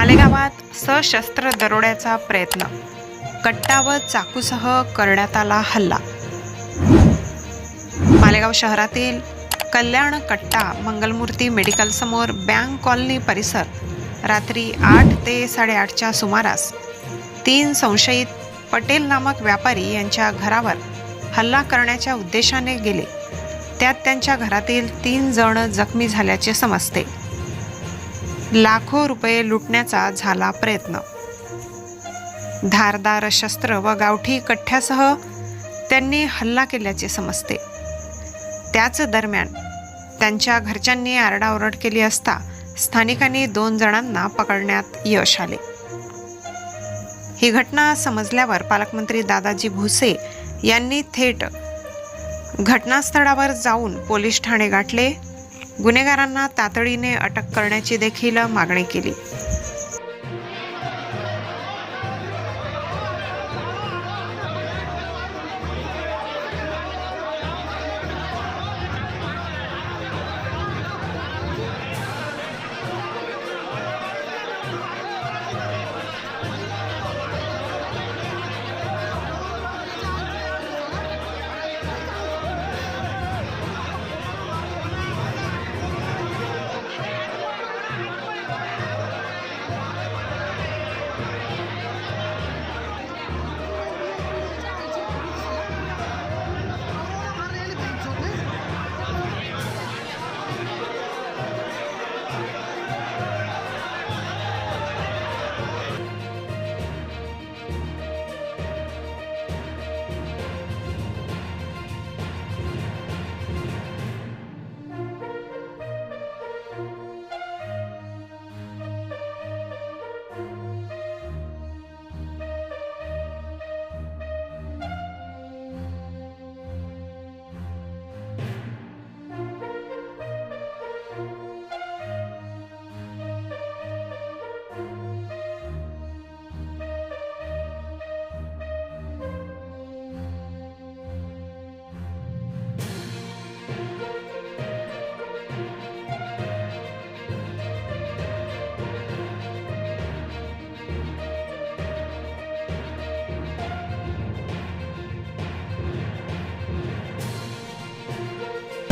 मालेगावात सशस्त्र दरोड्याचा प्रयत्न. कट्टा व चाकूसह करण्यात आला हल्ला. मालेगाव शहरातील कल्याण कट्टा मंगलमूर्ती मेडिकल समोर बँक कॉलनी परिसर रात्री आठ ते साडेआठच्या सुमारास तीन संशयित पटेल नामक व्यापारी यांच्या घरावर हल्ला करण्याच्या उद्देशाने गेले. त्यात त्यांच्या घरातील तीन जण जखमी झाल्याचे समजते. लाखो रुपये लुटण्याचा झाला प्रयत्न. धारदार शस्त्र व गावठी कठ्ठ्यासह त्यांनी हल्ला केल्याचे समजते. त्याच दरम्यान त्यांच्या घरच्यांनी आरडाओरड केली असता स्थानिकांनी दोन जणांना पकडण्यात यश आले. ही घटना समजल्यावर पालकमंत्री दादाजी भुसे यांनी थेट घटनास्थळावर जाऊन पोलीस ठाणे गाठले गुन्हेगारांना तातडीने अटक करण्याची देखील मागणी केली.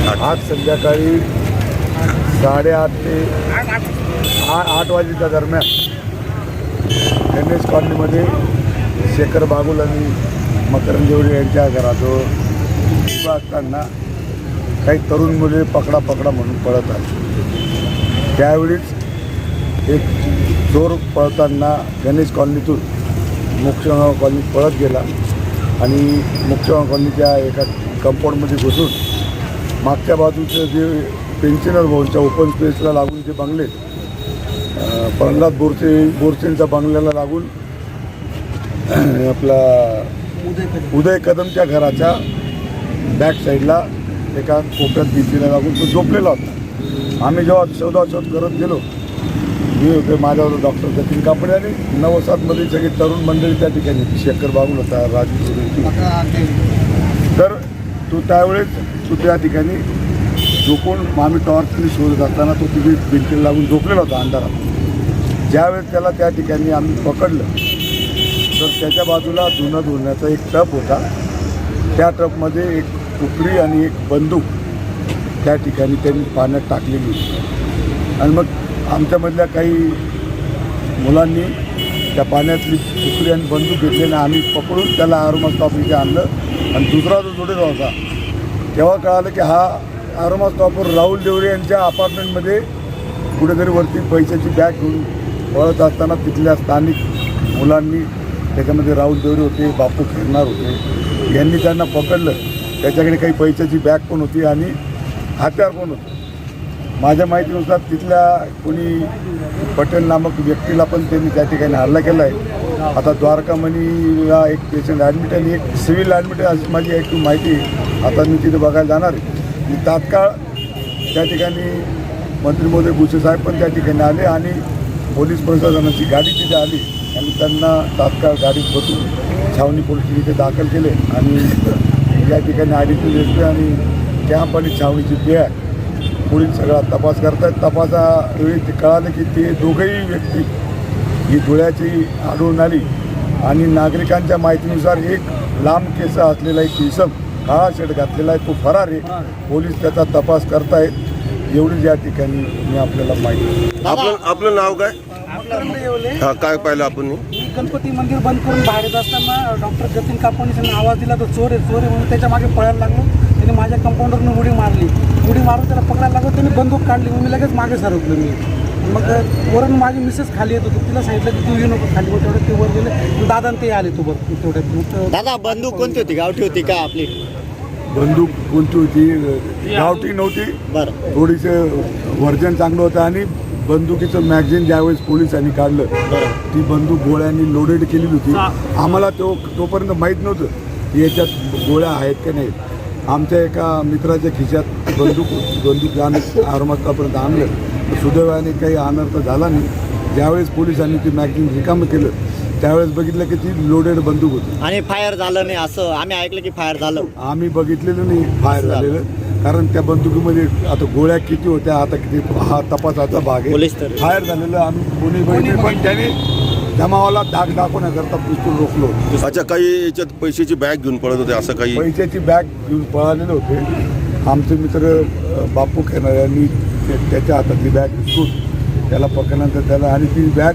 आज संध्याकाळी साडेआठ ते आठ वाजेच्या दरम्यान एन एस कॉलनीमध्ये शेखर बागुल आणि मकरंद देवडे यांच्या घराजवळ असताना काही तरुण मुले पकडा पकडा म्हणून पळत आले. त्यावेळीच एक चोर पळताना गणेश कॉलनीतून मुक्षगाव कॉलनीत पळत गेला आणि मुक्षगाव कॉलनीच्या एका कंपाऊंडमध्ये घुसून मागच्या बाजूचं जे पेन्शनर भवनच्या ओपन स्पेसला लागून जे बंगले प्रल्हाद बोरसे बोरसेंच्या बंगल्याला लागून आपला उदय कदमच्या घराच्या बॅक साईडला एका कोपऱ्यात भिंतीला लागून तो झोपलेला होता आम्ही जेव्हा शोधाशोध करत गेलो मी होते माझ्यावर डॉक्टर जतीन कापडे आणि नवसातमध्ये सगळी तरुण मंडळी त्या ठिकाणी. शेखर बागुल होता राजकीय तर तो त्यावेळेस तो त्या ठिकाणी झोपून आम्ही टॉर्चने शोधत असताना तो तिथे भिंतीला लागून झोपलेला होता अंधारात. ज्यावेळेस त्याला त्या ठिकाणी आम्ही पकडलं तर त्याच्या बाजूला धुणं धुण्याचा एक टप होता. त्या टपमध्ये एक कुपरी आणि एक बंदूक त्या ठिकाणी त्यांनी पाण्यात टाकलेली होती. आणि मग आमच्यामधल्या काही मुलांनी त्या पाण्यातली दुसरी आणि बंदूक घेतली आणि आम्ही पकडून त्याला आरोमा स्टॉप इथे आणलं. आणि दुसरा जो जोडे होता तेव्हा कळालं की हा आरोमा स्टॉपवर राहुल देवरे यांच्या अपार्टमेंटमध्ये कुठेतरी वरती पैशाची बॅग घेऊन पळत असताना तिथल्या स्थानिक मुलांनी त्याच्यामध्ये राहुल देवरे होते बापू खेळणार होते. यांनी त्यांना पकडलं. त्याच्याकडे काही पैशाची बॅग पण होती आणि हत्यार पण होतं. माझ्या माहितीनुसार तिथल्या कोणी पटेल नामक व्यक्तीला पण त्यांनी त्या ठिकाणी हल्ला केला आहे आता द्वारकामणीला एक पेशंट ॲडमिट आणि एक सिव्हिल ॲडमिट आहे अशी माझी एक माहिती आहे. आता मी तिथे बघायला जाणार आहे मी तात्काळ त्या ठिकाणी मंत्री महोदय गुसे साहेब पण त्या ठिकाणी आले आणि पोलीस प्रशासनाची गाडी तिथे आली आणि त्यांना तात्काळ गाडीत बसून छावणी पोलीस तिथे दाखल केले आणि या ठिकाणी ॲडिशनल एस आणि कॅम्प आणि छावणीची पी आहे पुढील सगळा तपास करतायत. तपासावेळी ते कळालं की ते दोघंही व्यक्ती ही धुळ्याची आढळून आली. आणि नागरिकांच्या माहितीनुसार एक लांब केस असलेला एक इसम काळा शेड घातलेला आहे. तो फरार आहे. पोलीस त्याचा तपास करतायत. एवढीच या ठिकाणी मी आपल्याला माहिती आपलं आपलं नाव काय? हा काय पाहिलं आपण मी गणपती मंदिर बंद करून बाहेर येत असताना डॉक्टर जतीन कापणी आवाज दिला तो चोर आहे चोर आहे म्हणून त्याच्यामागे पळायला लागलो. त्याने माझ्या कंपाऊंडरनं उडी मारली. उडी मारून त्याला पकडायला लागलो त्याने बंदूक काढली. मग मी लगेच मागे सरकलो मी. मग वरून माझी मिसेस खाली येत होती. तिला सांगितलं की तू येऊ नको खाली. मग तेवढं ते वर गेले. दादा ते आले तू वर तेवढ्यात. मग दादा बंदूक कोणती होती? गावठी होती का आपली? बंदूक कोणती होती? गावठी नव्हती. बरं. थोडीसं वर्जन चांगलं होतं आणि बंदुकीचं मॅगझिन ज्यावेळेस पोलिसांनी काढलं बरं. ती बंदूक गोळ्यांनी लोडेड केलेली होती. आम्हाला तो तोपर्यंत माहीत नव्हतं की याच्यात गोळ्या आहेत का नाहीत आमच्या एका मित्राच्या खिशात बंदूक होती. बंदूक आम्ही आरमातापर्यंत आणलं. सुदैवाने काही अनर्थ झाला नाही. ज्यावेळेस पोलिसांनी ती मॅगझिन रिकामं केलं त्यावेळेस बघितलं की ती लोडेड बंदूक होती. आणि फायर झालं नाही असं. आम्ही ऐकलं की फायर झालं. आम्ही बघितलेलं नाही फायर झालेलं. कारण त्या बंदुकीमध्ये आता गोळ्या किती होत्या आता किती हा तपासाचा भाग आहे. फायर झालेलं आम्ही कोणी बघितलं पण त्याने जमावाला दाग दाखवण्याकरता पिस्तूल रोखलो अच्छा काही याच्यात पैशाची बॅग घेऊन पळत होते असं काही? पैशाची बॅग घेऊन पळालेले होते. आमचे मित्र बापू खेणार यांनी ते- त्याच्या हातातली बॅग विसरून त्याला पकडल्यानंतर त्याला आणि ती बॅग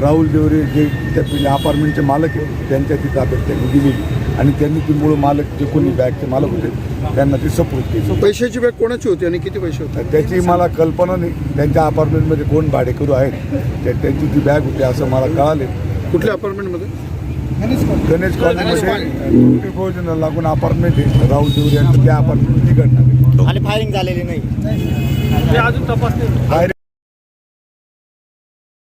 राहुल देवरे जे त्या अपार्टमेंटचे मालक आहेत त्यांच्या ती ताब्यात त्यांनी दिलेली आणि त्यांनी ती मूळ मालक जे कोणी बॅगचे मालक होते त्यांना ती सपोर्ट केली पैशाची बॅग कोणाची होती आणि किती पैसे होते? तर त्याची मला कल्पना नाही. त्यांच्या अपार्टमेंटमध्ये कोण भाडेकरू आहेत त्या- त्यांची ती बॅग होती असं मला कळाले. कुठल्या अपार्टमेंटमध्ये गणेश कॉलनीमध्ये भोजनाला लागून अपार्टमेंट आहे. राहुल देवरे यांचं त्या अपार्टमेंट ती घडणार आणि फायरिंग झालेली नाही. फायरिंग